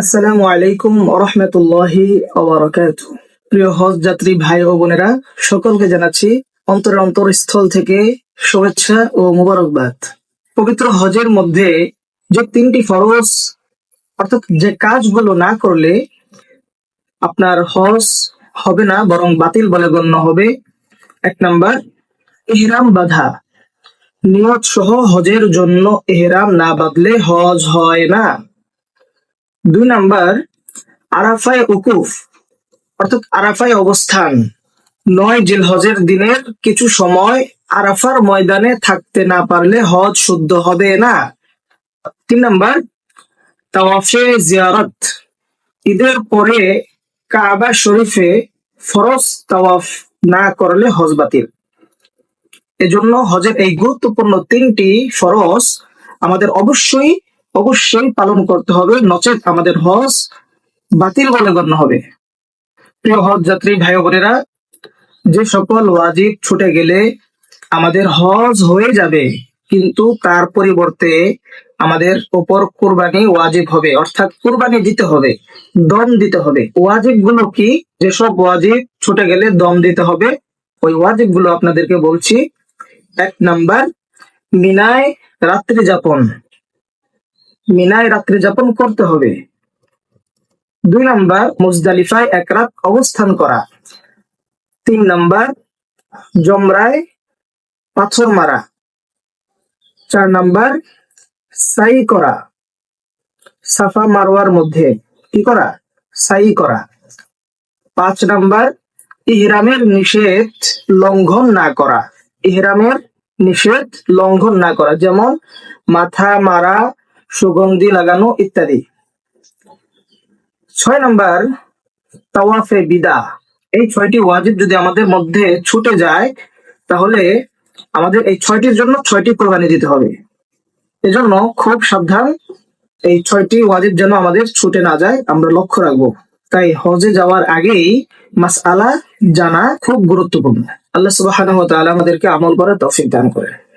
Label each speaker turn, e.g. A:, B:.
A: আসসালামু আলাইকুম রহমতুল্লাহি ওবরাকাত। প্রিয় হজ যাত্রী ভাই ও বোনেরা, সকলকে জানাচ্ছি অন্তরের অন্তরস্থল থেকে শুভেচ্ছা ও মুবারকবাদ। পবিত্র হজের মধ্যে যে তিনটি ফরজ, অর্থাৎ যে কাজগুলো না করলে আপনার হজ হবে না, বরং বাতিল বলে গণ্য হবে। এক নাম্বার ইহরাম বাধা। নিয়ত সহ হজের জন্য এহরাম না বাঁধলে হজ হয় না। দুই নাম্বার, আরাফায় উকুফ, অর্থাৎ আরাফায় অবস্থান। নয় জিল হজের দিনের কিছু সময় আরাফার ময়দানে থাকতে না পারলে হজ শুদ্ধ হবে না। তিন নাম্বার, তাওয়াফে জিয়ারত, ঈদের পরে কাবা শরীফে ফরজ তাওয়াফ না করলে হজ বাতিল। এজন্য হজের এই গুরুত্বপূর্ণ তিনটি ফরজ আমাদের অবশ্যই অবশ্যই পালন করতে হবে, নচেত আমাদের হজ বাতিল বলে গণ্য হবে। প্রিয় হজ যাত্রী ভাই বোনেরা, যে সকল ওয়াজিব ছুটে গেলে আমাদের হজ হয়ে যাবে, কিন্তু তার পরিবর্তে আমাদের ওপর কুরবানি ওয়াজিব হবে, অর্থাৎ কুরবানি দিতে হবে, দম দিতে হবে। ওয়াজিবগুলো কি যেসব ওয়াজিব ছুটে গেলে দম দিতে হবে, ওই ওয়াজিবগুলো আপনাদেরকে বলছি। এক নাম্বার, মিনায় রাত্রি যাপন। মিনায় রাত্রি যাপন করতে হবে। দুই নাম্বার, মুজদালিফায় এক রাত অবস্থান করা। তিন নাম্বার, জমরায় পাথর মারা। চার নাম্বার সাই করা। সাফা মারোয়ার মধ্যে কি করা? সাই করা। পাঁচ নাম্বার, ইহরামের নিষেধ লঙ্ঘন না করা। ইহরামের নিষেধ লঙ্ঘন না করা। যেমন, মাথা মারা সুগন্ধি লাগানো ইত্যাদি। ছয় নম্বর, তাওয়াফে বিদা। এই ছয়টি ওয়াজিব যদি আমাদের মধ্যে ছুটে যায়, তাহলে আমাদের এই ছয়টির জন্য ছয়টি কোরবানি দিতে হবে। এজন্য খুব সাবধান, এই ছয়টি ওয়াজিব যেন আমাদের ছুটে না যায়, আমরা লক্ষ্য রাখব। তাই হজে যাওয়ার আগেই মাস আলা জানা খুব গুরুত্বপূর্ণ। আল্লাহ ওয়া আমাদেরকে আমল করার তৌফিক দান করেন।